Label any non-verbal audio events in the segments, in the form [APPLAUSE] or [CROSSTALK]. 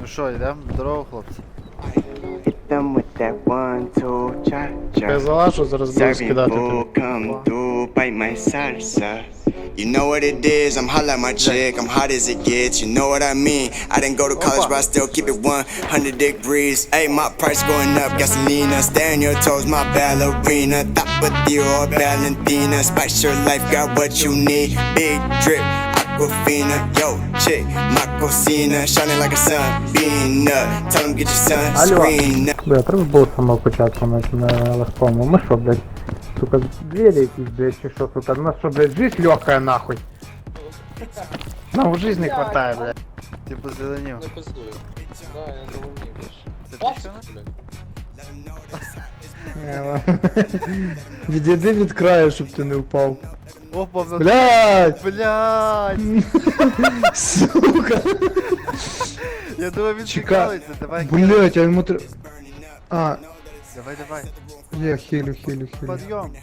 Ну що, йдемо? Здорово, хлопці. Hit them with that one, two, cha Я cha. залажу, зараз буду Serving скидати. food, тобі. come through, bite my salsa. You know what it is, I'm holla at my chick, I'm hot as it gets, you know what I mean. I didn't go to college, but I still keep it 100 degrees. Hey, my price going up, gasolina, stay on your toes, my ballerina. Top with you or Valentina, spice your life, got what you need. Big drip, Aquafina, yo, chick, my cocina, shining like a sun, being up. Tell them get your sunscreen up. Бля, треба було з самого початку на, на легкому. Ми що, блядь, сука, двері якісь, блядь, чи що, сука, у нас що, блядь, жизнь легкая нахуй. Нам в жизни не хватає, блядь. Ти позеленів. Не пиздую. Да, я зрозумів більше. Це Бачиш, пічка? блядь. Відійди від краю, щоб ти не впав. Опа, в Блядь! Блядь! [LAUGHS] Сука! Я думав він цікавиться, давай. Блядь, а треба... А, Давай, давай. я хилю, хилю, хилю. Подйом.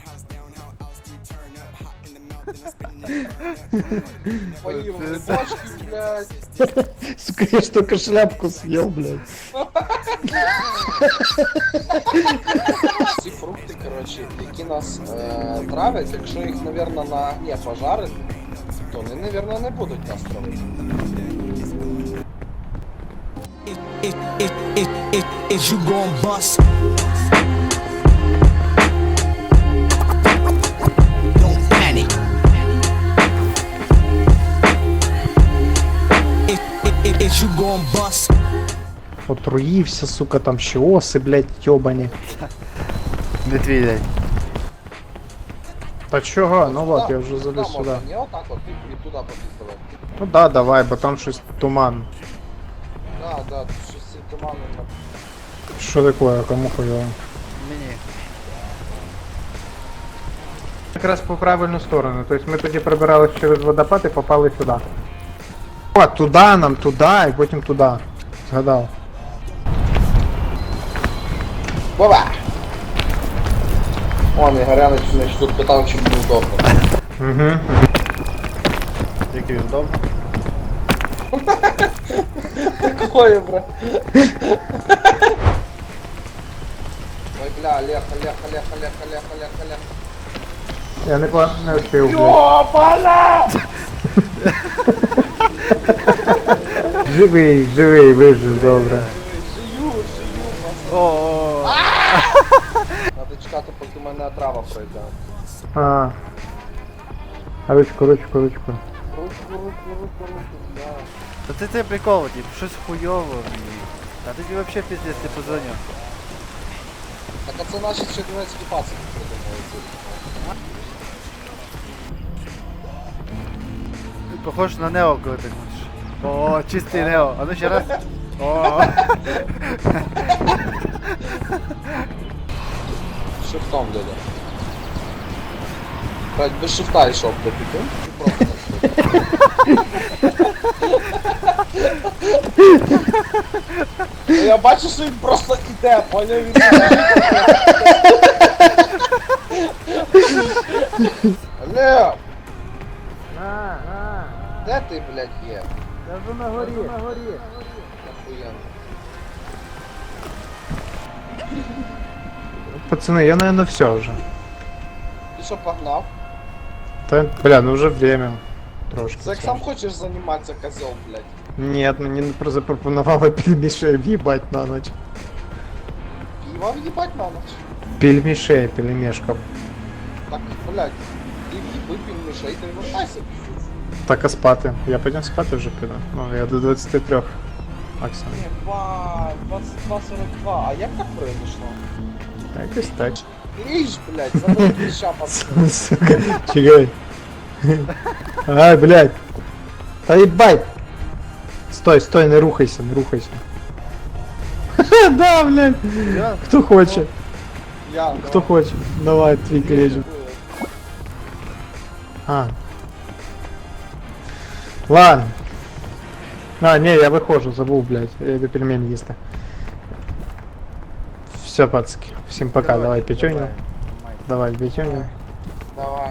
Поїв грибочки, блядь. Сука, я ж только шляпку съел, блядь. Ці фрукти, коротше, які нас е, травять, якщо їх, напевно, на огні пожарити, то вони, напевно, не будуть нас травити. Is you gon' bust? you gon' bust? Отруївся, сука, там ще оси, блядь, йобані. Не твій день. Та чого? Ну от, Туди- я вже заліз туди сюди. можна, Не отак от і, і туди попіздувати. Ну да, давай, бо там щось туман. Да, да, тут щось ці тумани на Що таке, кому хуйово? Мені. Якраз по правильну сторону. Тобто ми тоді прибирались через водопад і попали сюди. О, туди нам, туди і потім туди. Згадав. Бова! Вон, і Горяныч, значить, тут питав, чи буде удобно. Угу. Який удобно. [LAUGHS] Такое, бра. Ой, бля, Олег, Олег, Олег, Олег, Олег, Олег, Олег. Я не, по... не успів, блядь. [LAUGHS] Опана! Живий, живий, вижив, добре. Жию, жию, пацан. О, Надо чекати, поки мене отрава пройде. А. А ручку, ручку, ручку. Руку, руку, руку, руку, бля. Та ти це прикол, тип, щось хуйово мені. Та тобі вообще пиздец, ти позвонив. Так а це наші чернівецькі пацики придумали Похож на Нео, коли так можеш. О, чистий Нео. А ну ще раз. О, Шифтом, дядя. Блять, без шифта йшов, блядь, ти Просто Ну, Я бачу, що він просто іде, поняв він. Олег! Де ти, блядь, є? Я вже на горі, на горі. Охуєнно. Пацани, я, наверное, все вже. Ти що погнав? Та, бля, ну вже время. Трошки. Це як все. сам хочеш займатися, козел, блядь. Нет, мені не запропонували [LAUGHS] пельмішей в'їбать на ніч. Пиво в'їбать на ночь. Пельмішей, пельмешков. Так, блядь, ти в'їби пільмішей, ти вертайся. Так, а спати? Я потім спати вже піду. Ну, я до 23 максимум. Єбать, 22.42, а як так произошло? Та Якось так. Ріж, блядь, забери кліща, пацан. Сука, чекай. Ай, блядь. Та ебать. Стой, стой, не рухайся, не рухайся. Да, блядь. Хто хоче? Я, Хто хоче? Давай, твій колечек. А. Ладно. А, не, я виходжу, забув, блядь. Я йду пельмені їсти. Все, пацки. Всім пока, давай, печенье. давай. Давай, печенье.